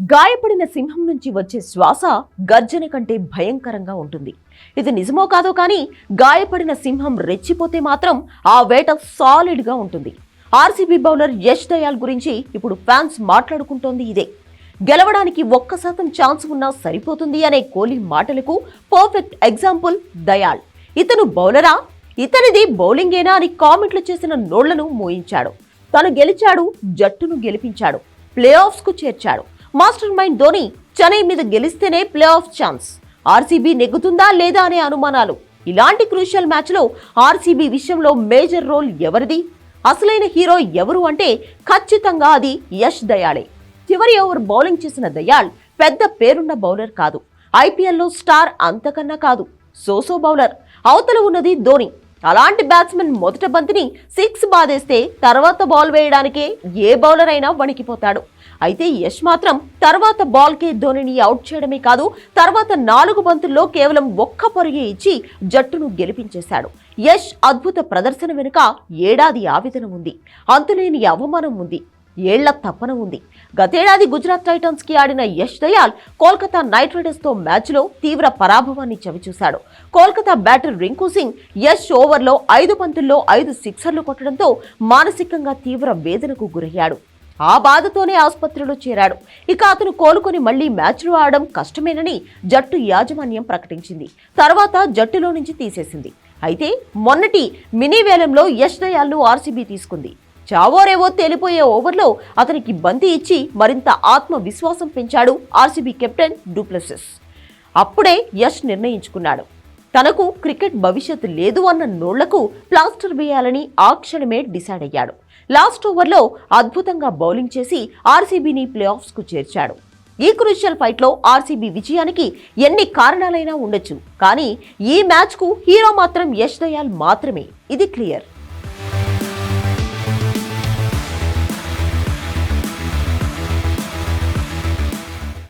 గాయపడిన సింహం నుంచి వచ్చే శ్వాస గర్జన కంటే భయంకరంగా ఉంటుంది. ఇది నిజమో కాదో కానీ గాయపడిన సింహం రెచ్చిపోతే మాత్రం ఆ వేట సాలిడ్గా ఉంటుంది. ఆర్సీబీ బౌలర్ యష్ దయాల్ గురించి ఇప్పుడు ఫ్యాన్స్ మాట్లాడుకుంటోంది ఇదే. గెలవడానికి ఒక్క శాతం ఛాన్స్ ఉన్నా సరిపోతుంది అనే కోహ్లీ మాటలకు పర్ఫెక్ట్ ఎగ్జాంపుల్ దయాల్. ఇతను బౌలరా? ఇతనిది బౌలింగేనా అని కామెంట్లు చేసిన నోళ్ళను మోయించాడు. తను గెలిచాడు జట్టును గెలిపించాడు ప్లే ఆఫ్స్కు చేర్చాడు. మాస్టర్ మైండ్ ధోని చెన్నై మీద గెలిస్తేనే ప్లే ఆఫ్ ఛాన్స్. ఆర్సీబీ నెగ్గుతుందా లేదా అనే అనుమానాలు. ఇలాంటి క్రూషియల్ మ్యాచ్లో ఆర్సీబీ విషయంలో మేజర్ రోల్ ఎవరిది? అసలైన హీరో ఎవరు అంటే ఖచ్చితంగా అది యష్ దయాళే. చివరి ఓవర్ బౌలింగ్ చేసిన దయాళ్ పెద్ద పేరున్న బౌలర్ కాదు. ఐపీఎల్లో స్టార్ అంతకన్నా కాదు. So so bowler. అవతల ఉన్నది ధోని. అలాంటి బ్యాట్స్మెన్ మొదట బంతిని సిక్స్ బాధేస్తే తర్వాత బాల్ వేయడానికే ఏ బౌలర్ అయినా వణికిపోతాడు. అయితే యష్ మాత్రం తర్వాత బాల్కే ధోనిని అవుట్ చేయడమే కాదు తర్వాత నాలుగు బంతుల్లో కేవలం ఒక్క పరుగే ఇచ్చి జట్టును గెలిపించేశాడు. యష్ అద్భుత ప్రదర్శన వెనుక ఏడాది ఆవేదన ఉంది. అంతులేని అవమానం ఉంది. ఏళ్ళ తపన ఉంది. గతేడాది గుజరాత్ టైటన్స్కి ఆడిన యష్ దయాల్ కోల్కతా నైట్ రైడర్స్తో మ్యాచ్లో తీవ్ర పరాభవాన్ని చవిచూశాడు. కోల్కతా బ్యాటర్ రింకు సింగ్ యష్ ఓవర్లో ఐదు పంతుల్లో ఐదు సిక్సర్లు కొట్టడంతో మానసికంగా తీవ్ర వేదనకు గురయ్యాడు. ఆ బాధతోనే ఆసుపత్రిలో చేరాడు. ఇక అతను కోలుకొని మళ్ళీ మ్యాచ్లు ఆడడం కష్టమేనని జట్టు యాజమాన్యం ప్రకటించింది. తర్వాత జట్టులో నుంచి తీసేసింది. అయితే మొన్నటి మినీ వేలంలో యష్ దయాల్ను ఆర్సీబీ తీసుకుంది. చావోరేవో తేలిపోయే ఓవర్లో అతనికి బంతి ఇచ్చి మరింత ఆత్మవిశ్వాసం పెంచాడు ఆర్సీబీ కెప్టెన్ డూప్లెసిస్. అప్పుడే యష్ నిర్ణయించుకున్నాడు. తనకు క్రికెట్ భవిష్యత్తు లేదు అన్న నోళ్ళకు ప్లాస్టర్ వేయాలని ఆ క్షణమే డిసైడ్ అయ్యాడు. లాస్ట్ ఓవర్లో అద్భుతంగా బౌలింగ్ చేసి ఆర్సీబీని ప్లే ఆఫ్స్కు చేర్చాడు. ఈ క్రూషియల్ ఫైట్లో ఆర్సీబీ విజయానికి ఎన్ని కారణాలైనా ఉండొచ్చు కానీ ఈ మ్యాచ్కు హీరో మాత్రం యష్ దయాల్ మాత్రమే. ఇది క్లియర్.